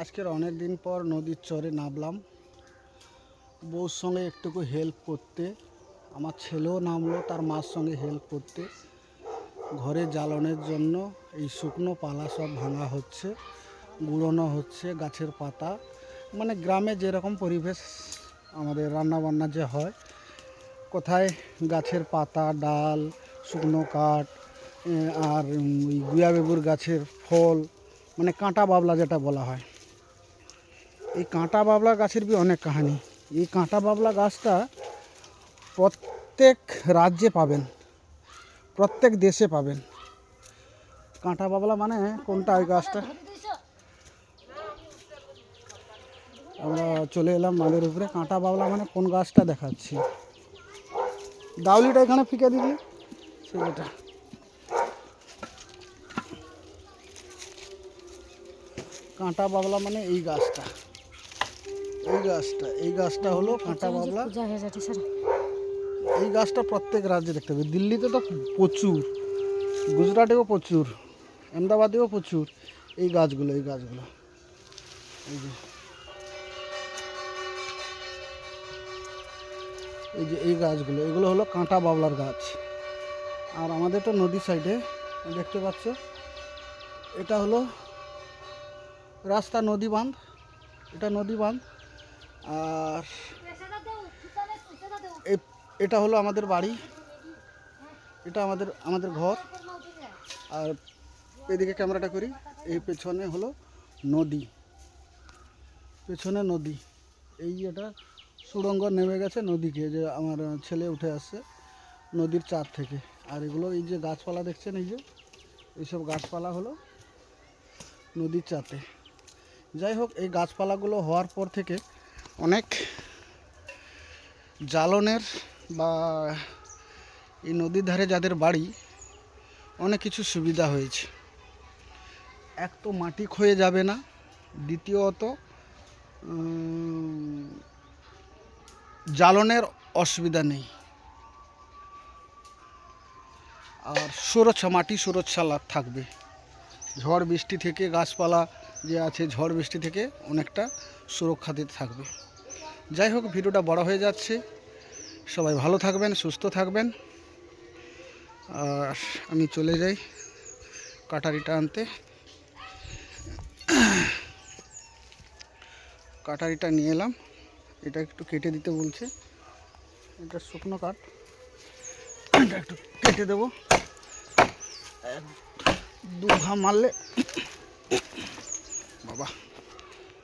আজকের অনেক দিন পর নদীর চরে নামলাম। বউর সঙ্গে একটুকু হেল্প করতে। আমার ছেলেও নামলো, তার মার সঙ্গে হেল্প করতে। ঘরে জ্বালানোর জন্য এই শুকনো পালা সব ভাঙা হচ্ছে, গুঁড়োনো হচ্ছে গাছের পাতা। মানে গ্রামে যেরকম পরিবেশ, আমাদের রান্নাবান্না যে হয়, কোথায় গাছের পাতা, ডাল, শুকনো কাঠ আর ওই গুয়াবেবুর গাছের ফল মানে কাঁটা বাবলা যেটা বলা হয়। এই কাঁটা বাবলা গাছের বি অনেক কাহানি। এই কাঁটা বাবলা গাছটা প্রত্যেক রাজ্যে পাবেন, প্রত্যেক দেশে পাবেন। কাঁটা বাবলা মানে কোনটা ওই গাছটা? আমরা চলে এলাম মালের উপরে। কাঁটা বাবলা মানে কোন গাছটা দেখাচ্ছি? দাউলিটা এখানে ফিকে দিবি? সেটা কাঁটা বাবলা মানে এই গাছটা। এই গাছটা এই গাছটা হলো কাঁটা বাবলা। এই গাছটা প্রত্যেক রাজ্যে দেখতে পাবে দিল্লিতে তো প্রচুর গুজরাটেও প্রচুর আহমেদাবাদেও প্রচুর এই গাছগুলো এই গাছগুলো। এই যে এই যে এই গাছগুলো এগুলো হলো কাঁটা বাবলার গাছ। আর আমাদের তো নদী সাইডে দেখতে পাচ্ছ এটা হলো রাস্তা নদী বাঁধ। এটা নদী বাঁধ। আর এটা হলো আমাদের বাড়ি। এটা আমাদের আমাদের ঘর। আর এদিকে ক্যামেরাটা করি। এই পেছনে হলো নদী। পেছনে নদী। এই এটা সুড়ঙ্গ নেমে গেছে নদীকে যে আমার ছেলে উঠে আসছে নদীর চার থেকে। আর এগুলো এই যে গাছপালা দেখছেন এই যে? এইসব গাছপালা হলো নদীর চাতে যাই হোক এই গাছপালাগুলো হওয়ার পর থেকে অনেক জ্বালনের বা এই নদীর ধারে যাদের বাড়ি, অনেক কিছু সুবিধা হয়েছে। এক তো মাটি ক্ষয়ে যাবে না, দ্বিতীয়ত জ্বালনের অসুবিধা নেই। আর সুরক্ষা, মাটি সুরক্ষা লাভ থাকবে। ঝড় বৃষ্টি থেকে গাছপালা যে আছে, ঝড় বৃষ্টি থেকে অনেকটা সুরক্ষা দিতে থাকবে। যাই হোক, ভিডিওটা বড় হয়ে যাচ্ছে। সবাই ভালো থাকবেন, সুস্থ থাকবেন। আর আমি চলে যাই কাটারিটা আনতে। কাটারিটা নিয়ে এলাম। এটা একটু কেটে দিতে বলছে। এটা শুকনো কাঠ। এটা একটু কেটে দেবো। দু ঘা মারলে বাবা।